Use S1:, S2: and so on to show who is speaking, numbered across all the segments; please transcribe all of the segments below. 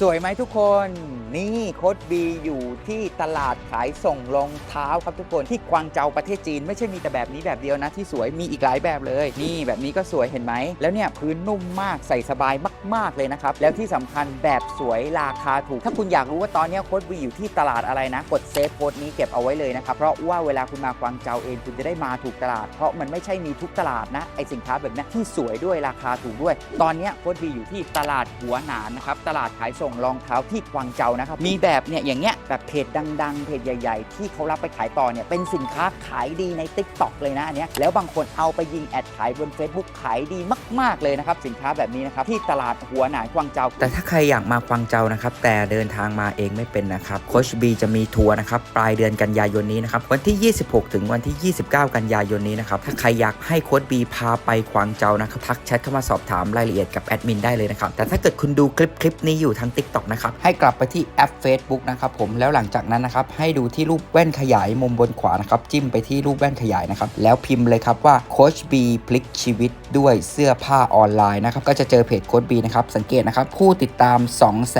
S1: สวยไหมทุกคนนี่โค้ดบีอยู่ที่ตลาดขายส่งรองเท้าครับทุกคนที่กวางเจาประเทศจีน ไม่ใช่มีแต่แบบนี้แบบเดียวนะ ที่สวยมีอีกหลายแบบเลย นี่แบบนี้ก็สวยเห็นไหม แล้วเนี่ยพื้นนุ่มมากใส่สบายมาก ๆ เลยนะครับ แล้วที่สำคัญแบบสวยราคาถูก ถ้าคุณอยากรู้ว่าตอนนี้โค้ดบีอยู่ที่ตลาดอะไรนะ กดเซฟโค้ดนี้เก็บเอาไว้เลยนะครับเพราะว่าเวลาคุณมากวางเจาเองคุณจะได้มาถูกตลาด เพราะมันไม่ใช่มีทุกตลาดนะไอสินค้าแบบนี้ที่สวยด้วยราคาถูกด้วย ตอนนี้โค้ดบีอยู่ที่ตลาดหัวหนานนะครับตลาดขายส่งรองเท้าที่กวางเจานะครับ มีแบบเนี่ยอย่างเงี้ยแบบเพจดัง ๆ เพจใหญ่ ๆ ที่เขารับไปขายต่อเนี่ยเป็นสินค้าขายดีใน Tik t o อกเลยนะอันเนี้ยแล้วบางคนเอาไปยิงแอดขายบน Facebook ขายดีมาก ๆ เลยนะครับ สินค้าแบบนี้นะครับที่ตลาดหัวหนานกวางเจา
S2: แต่ถ้าใครอยากมากวางเจานะครับ แต่เดินทางมาเองไม่เป็นนะครับโคชบีจะมีทัวร์นะครับปลายเดือนกันยายนนี้นะครับวันที่ 26 ถึงวันที่ 29 กันยายนนี้นะครับถ้าใครอยากให้โค้ชบีพาไปกวางเจานะครับทักแชทเข้ามาสอบถามรายละเอียดกับแอดมินได้เลยนะครับแต่ถ้าเกิดคุณดูคลิปคลิปนี้อยู่ทาง TikTok นะครับให้กลับไปที่แอป Facebook นะครับผมแล้วหลังจากนั้นนะครับให้ดูที่รูปแว่นขยายมุมบนขวานะครับจิ้มไปที่รูปแว่นขยายนะครับแล้วพิมพ์เลยครับว่าโคชบีพลิกชีวิตด้วยเสื้อผ้าออนไลน์นะครับก็จะเจอเพจโคชบีนะครับสังเกตนะครับผู้ติดตาม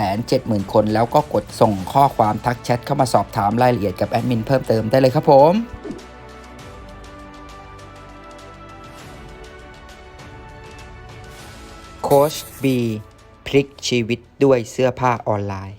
S2: 270,000 คน แล้วก็กดส่งข้อความทักแชทเข้ามาสอบถามรายละเอียดกับแอดมินเพิ่มเติมได้เลยครับผมโคชบี พลิกชีวิตด้วยเสื้อผ้าออนไลน์